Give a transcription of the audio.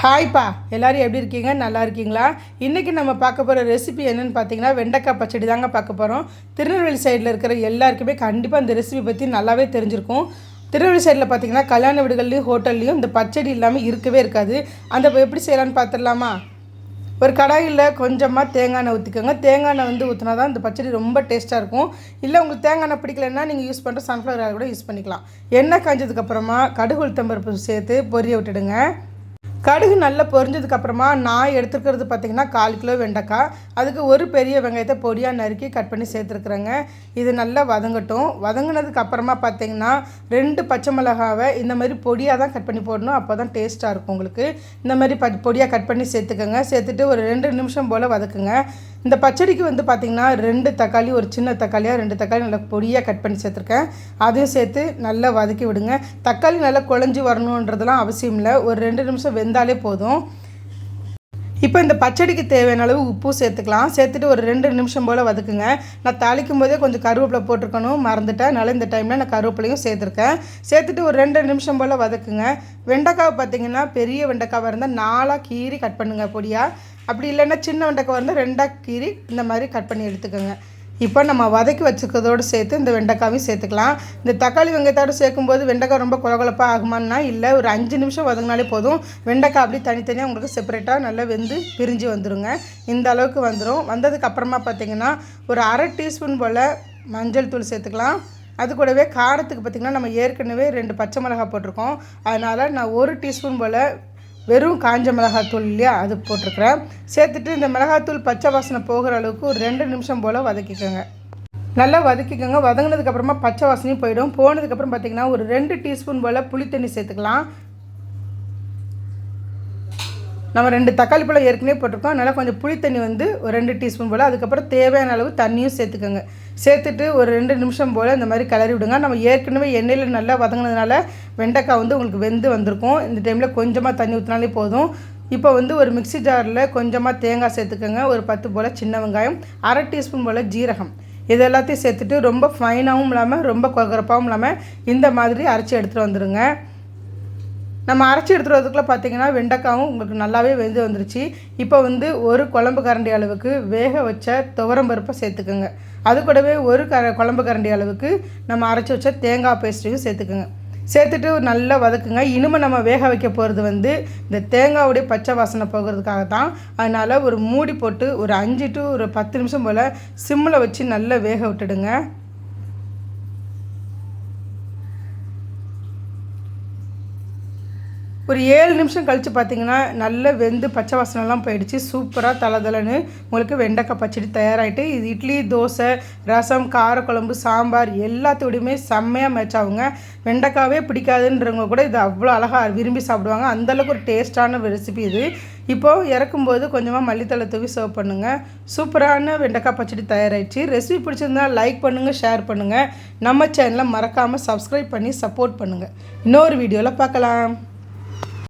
ஹாய்ப்பா எல்லோரும் எப்படி இருக்கீங்க? நல்லா இருக்கீங்களா? இன்றைக்கி நம்ம பார்க்க போகிற ரெசிபி என்னென்னு பார்த்தீங்கன்னா வெண்டைக்காய் பச்சடி தாங்க பார்க்க போகிறோம் திருநெல்வேலி சைடில் இருக்கிற எல்லாருக்குமே கண்டிப்பாக இந்த ரெசிபி பற்றி நல்லாவே தெரிஞ்சிருக்கும். திருநெல்வேலி சைடில் பார்த்தீங்கன்னா கல்யாண வீடுகள்லையும் ஹோட்டல்லையும் இந்த பச்சடி இல்லாமல் இருக்கவே இருக்காது. அந்த எப்படி செய்யலான்னு பார்த்துடலாமா? ஒரு கடாயில் கொஞ்சமாக தேங்காய் எண்ணெய் ஊற்றிக்கோங்க தேங்காய் எண்ணெய் வந்து ஊற்றினா தான் இந்த பச்சடி ரொம்ப டேஸ்ட்டாக இருக்கும். இல்லை உங்களுக்கு தேங்காய் எண்ணெய் பிடிக்கலன்னா நீங்கள் யூஸ் பண்ணுற சன்ஃப்ளவர் ஆயில் கூட யூஸ் பண்ணிக்கலாம். எண்ணெய் காஞ்சதுக்கப்புறமா கடுகு உளுத்தம்பருப்பு சேர்த்து பொரிய விட்டுடுங்க. கடுகு நல்லா பொரிஞ்சதுக்கு அப்புறமா நான் எடுத்துக்கிறது பார்த்தீங்கன்னா கால் கிலோ வெண்டைக்காய். அதுக்கு ஒரு பெரிய வெங்காயத்தை பொடியாக நறுக்கி கட் பண்ணி சேர்த்துருக்குறேங்க. இது நல்லா வதங்கட்டும். வதங்கினதுக்கு அப்புறமா ரெண்டு பச்சை மிளகாவை இந்த மாதிரி பொடியாக தான் கட் பண்ணி போடணும். அப்போ தான் டேஸ்ட்டாக இருக்கும் உங்களுக்கு. இந்த மாதிரி ப பொடியாக கட் பண்ணி சேர்த்துக்கோங்க. சேர்த்துட்டு ஒரு ரெண்டு நிமிஷம் போல் வதக்குங்க. இந்த பச்சடிக்கு வந்து பார்த்திங்கன்னா ரெண்டு தக்காளி ஒரு சின்ன தக்காளியாக ரெண்டு தக்காளி நல்லா பொடியாக கட் பண்ணி சேர்த்துருக்கேன். அதையும் சேர்த்து நல்லா வதக்கி விடுங்க. தக்காளி நல்லா குழஞ்சி வரணுன்றதெல்லாம் அவசியம் இல்லை. ஒரு ரெண்டு நிமிஷம் வெந்தாலே போதும். இப்போ இந்த பச்சடிக்கு தேவையான அளவு உப்பு சேர்த்துக்கலாம். சேர்த்துட்டு ஒரு ரெண்டு நிமிஷம் போல் வதக்குங்க. நான் தாளிக்கும் போதே கொஞ்சம் கருவேப்பிலை போட்டிருக்கணும். மறந்துட்டேன். அதனால் இந்த டைமில் நான் கருவேப்பிலையும் சேர்த்துருக்கேன். சேர்த்துட்டு ஒரு ரெண்டு நிமிஷம் போல் வதக்குங்க. வெண்டைக்காய் பார்த்தீங்கன்னா பெரிய வெண்டைக்காவாக இருந்தால் நாலாக கீறி கட் பண்ணுங்கள் பொடியாக அப்படி இல்லைன்னா சின்ன வெண்டைக்காய் வந்து ரெண்டாக கீறி இந்த மாதிரி கட் பண்ணி எடுத்துக்கோங்க. இப்போ நம்ம வதக்கி வச்சுக்கிறதோடு சேர்த்து இந்த வெண்டைக்காவையும் சேர்த்துக்கலாம். இந்த தக்காளி வெங்காயத்தோடு சேர்க்கும்போது வெண்டைக்காய் ரொம்ப குழகுழப்பாக ஆகுமான்னா இல்லை ஒரு அஞ்சு நிமிஷம் வதங்கினாலே போதும். வெண்டைக்காய் அப்படி தனித்தனியாக உங்களுக்கு செப்பரேட்டாக நல்லா வெந்து பிரிஞ்சு வந்துடுங்க இந்த அளவுக்கு வந்துடும் வந்ததுக்கு அப்புறமா பார்த்தீங்கன்னா ஒரு அரை டீஸ்பூன் போல் மஞ்சள் தூள் சேர்த்துக்கலாம். அது கூடவே காரத்துக்கு பார்த்திங்கன்னா நம்ம ஏற்கனவே ரெண்டு பச்சை மிளகாய் போட்டிருக்கோம். அதனால் நான் ஒரு டீஸ்பூன் போல் வெறும் காஞ்ச மிளகாத்தூள் இல்லையா அது போட்டிருக்கிறேன். சேர்த்துட்டு இந்த மிளகாத்தூள் பச்சை வாசனை போகிற அளவுக்கு ஒரு ரெண்டு நிமிஷம் போல் வதக்கிக்கோங்க. நல்லா வதக்கிக்கோங்க. வதங்கினதுக்கப்புறமா பச்சை வாசனையும் போயிடும். போனதுக்கப்புறம் பார்த்திங்கன்னா ஒரு ரெண்டு டீஸ்பூன் போல் புளித்தண்ணி சேர்த்துக்கலாம். நம்ம ரெண்டு தக்காளி பழம் ஏற்கனவே போட்டிருக்கோம். அதனால் கொஞ்சம் புளி தண்ணி வந்து ஒரு ரெண்டு டீஸ்பூன் போல். அதுக்கப்புறம் தேவையான அளவு தண்ணியும் சேர்த்துக்கோங்க. சேர்த்துட்டு ஒரு ரெண்டு நிமிஷம் போல் இந்த மாதிரி கிளறி விடுங்க. நம்ம ஏற்கனவே எண்ணெயில் நல்லா வதங்கினதுனால வெண்டைக்காய் வந்து உங்களுக்கு வெந்து வந்திருக்கும். இந்த டைமில் கொஞ்சமாக தண்ணி ஊற்றினாலே போதும். இப்போ வந்து ஒரு மிக்சி ஜாரில் கொஞ்சமாக தேங்காய் சேர்த்துக்கோங்க. ஒரு பத்து போல் சின்ன வெங்காயம் அரை டீஸ்பூன் போல் ஜீரகம். இது எல்லாத்தையும் சேர்த்துட்டு ரொம்ப ஃபைனாகவும் இல்லாமல் ரொம்ப கொகரப்பாகவும் இல்லாமல் இந்த மாதிரி அரைச்சி எடுத்துகிட்டு வந்துடுங்க நம்ம அரைச்சி எடுத்துகிட்டு வரதுக்குள்ளே பார்த்தீங்கன்னா வெண்டைக்காவும் உங்களுக்கு நல்லாவே வெந்து வந்துருச்சு. இப்போ வந்து ஒரு குழம்பு கரண்டி அளவுக்கு வேக வச்ச துவரம் பருப்பை சேர்த்துக்கோங்க. அது கூடவே ஒரு க குழம்பு கரண்டி அளவுக்கு நம்ம அரைச்சி வச்ச தேங்காய் பேஸ்ட்டையும் சேர்த்துக்கோங்க. சேர்த்துட்டு நல்லா வதக்குங்க. இனிமே நம்ம வேக வைக்க போகிறது வந்து இந்த தேங்காவுடைய பச்சை வாசனை போகிறதுக்காக தான் அதனால் ஒரு மூடி போட்டு ஒரு அஞ்சு டு ஒரு பத்து நிமிஷம் போல் சிம்மில் வச்சு நல்லா வேக விட்டுடுங்க. ஒரு ஏழு நிமிஷம் கழித்து பார்த்தீங்கன்னா நல்ல வெந்து பச்சை வாசனைலாம் போயிடுச்சு. சூப்பராக தலதலன்னு உங்களுக்கு வெண்டைக்காய் பச்சடி தயாராகிட்டு இது இட்லி தோசை ரசம் காரக்குழம்பு சாம்பார் எல்லாத்தோடையுமே செம்மையாக மேட்ச் ஆகுங்க. வெண்டைக்காவே பிடிக்காதுன்றவங்க கூட இது அவ்வளோ அழகாக விரும்பி சாப்பிடுவாங்க. அந்தளவுக்கு ஒரு டேஸ்ட்டான ரெசிபி இது. இப்போது இறக்கும்போது கொஞ்சமாக மல்லித்தலை தூவி சர்வ் பண்ணுங்கள் சூப்பரான வெண்டைக்காய் பச்சடி தயாராகிடுச்சு ரெசிபி பிடிச்சிருந்தா லைக் பண்ணுங்கள் ஷேர் பண்ணுங்கள் நம்ம சேனலை மறக்காமல் சப்ஸ்கிரைப் பண்ணி சப்போர்ட் பண்ணுங்கள் இன்னொரு வீடியோவில் பார்க்கலாம்.